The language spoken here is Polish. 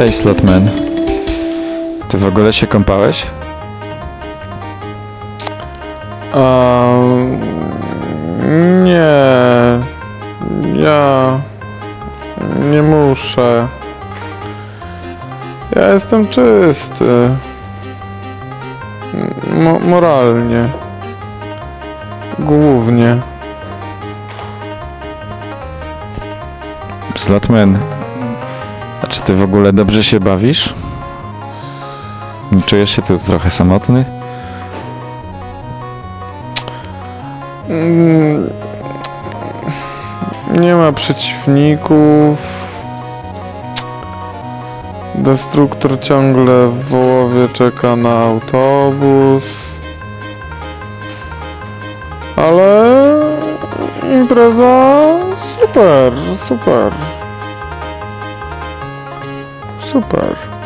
Cześć Slotman. Ty w ogóle się kąpałeś? A, nie. Ja nie muszę. Ja jestem czysty. Mo moralnie. Głównie. Slotman, a czy ty w ogóle dobrze się bawisz? Czujesz się tu trochę samotny? Mm, Nie ma przeciwników. Destruktor ciągle w Wołowie czeka na autobus. Ale impreza super, super. Super.